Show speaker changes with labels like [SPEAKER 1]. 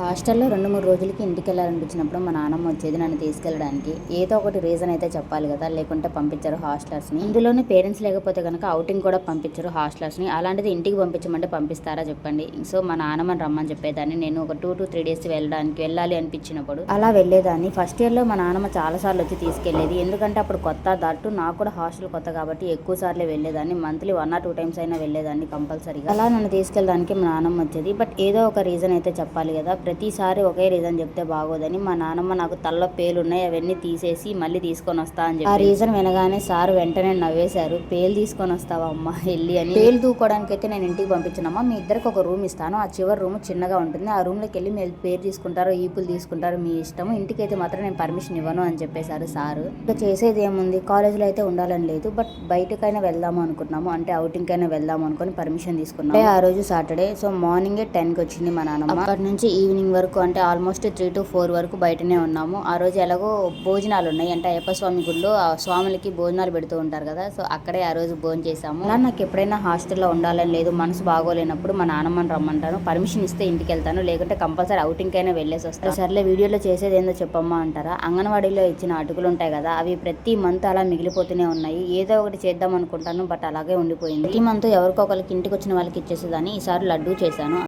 [SPEAKER 1] హాస్టల్లో రెండు మూడు రోజులకి ఇంటికి వెళ్ళాలనిపించినప్పుడు మా నాన్నమ్మ వచ్చేది నన్ను తీసుకెళ్ళడానికి. ఏదో ఒకటి రీజన్ అయితే చెప్పాలి కదా లేకుంటే పంపించారు హాస్టలర్స్ని. ఇందులోనే పేరెంట్స్ లేకపోతే కనుక అవుటింగ్ కూడా పంపించారు హాస్టలర్స్ని. అలాంటిది ఇంటికి పంపించమంటే పంపిస్తారా చెప్పండి. సో మా నాన్నమ్మని రమ్మని చెప్పేదాన్ని. నేను ఒక టూ టు త్రీ డేస్ వెళ్ళడానికి వెళ్ళాలి అనిపించినప్పుడు అలా వెళ్ళేదాన్ని. ఫస్ట్ ఇయర్లో మా నాన్నమ్మ చాలా సార్లు వచ్చి తీసుకెళ్ళేది ఎందుకంటే అప్పుడు కొత్త దట్టు నాకు కూడా హాస్టల్ కొత్త కాబట్టి ఎక్కువ సార్లు వెళ్ళేదాన్ని. Monthly one or two times అయినా వెళ్ళేదాన్ని కంపల్సరీగా. అలా నన్ను తీసుకెళ్ళడానికి మా నాన్నమ్మ వచ్చేది. బట్ ఏదో ఒక రీజన్ అయితే చెప్పాలి కదా ప్రతిసారి ఒకే రీజన్ చెప్తే బాగోదని మా నాన్నమ్మ నాకు తల్లో పేలు ఉన్నాయి అవన్నీ తీసేసి మళ్ళీ తీసుకొని వస్తా అని చెప్పి ఆ రీజన్ వినగానే సార్ వెంటనే నవ్వేశారు. పేలు తీసుకొని వస్తావా అమ్మ వెళ్ళి అని. పేలు దూకోవడానికి అయితే నేను ఇంటికి పంపించానమ్మా మీ ఇద్దరికి ఒక రూమ్ ఇస్తాను. ఆ చివరి రూమ్ చిన్నగా ఉంటుంది. ఆ రూమ్లోకి వెళ్ళి మీరు పేరు తీసుకుంటారో ఈపులు తీసుకుంటారో మీ ఇష్టము. ఇంటికి అయితే మాత్రం నేను పర్మిషన్ ఇవ్వను అని చెప్పేశారు సార్. ఇంకా చేసేది ఏముంది? కాలేజ్లో అయితే ఉండాలని లేదు బట్ బయటకైనా వెళ్దాము అనుకున్నాము. అంటే outing కైనా వెళ్దాము అనుకుని పర్మిషన్ తీసుకున్నాము. ఆ రోజు సాటర్డే సో మార్నింగే టెన్కి వచ్చింది మా నాన్నమ్మ అప్పటి నుంచి ఈవినింగ్ వరకు అంటే ఆల్మోస్ట్ త్రీ టు ఫోర్ వరకు బయటనే ఉన్నాము. ఆ రోజు ఎలాగో భోజనాలు ఉన్నాయి. అంటే అయ్యప్ప స్వామి గుడిలో ఆ స్వాములకి భోజనాలు పెడుతూ ఉంటారు కదా. సో అక్కడే ఆ రోజు భోజనం చేసాము అలా నాకు ఎప్పుడైనా హాస్టల్లో ఉండాలని లేదు మనసు బాగోలేనప్పుడు మా నాన్నమ్మని రమ్మంటాను. పర్మిషన్ ఇస్తే ఇంటికి వెళ్తాను. లేకుంటే కంపల్సరీ అవుటింగ్ అయినా వెళ్ళేసి వస్తాను. సర్లే వీడియోలో చేసేది ఏందో చెప్పమ్మా అంటారా. అంగన్వాడీలో ఇచ్చిన అటుకులు ఉంటాయి కదా అవి ప్రతి మంత్ అలా మిగిలిపోతూనే ఉన్నాయి. ఏదో ఒకటి చేద్దాం అనుకుంటాను బట్ అలాగే ఉండిపోయింది. ఈ మంత్ ఎవరికొకరికి ఇంటికి వచ్చిన వాళ్ళకి ఇచ్చేసేదాన్ని. ఈసారి లడ్డూ చేశాను.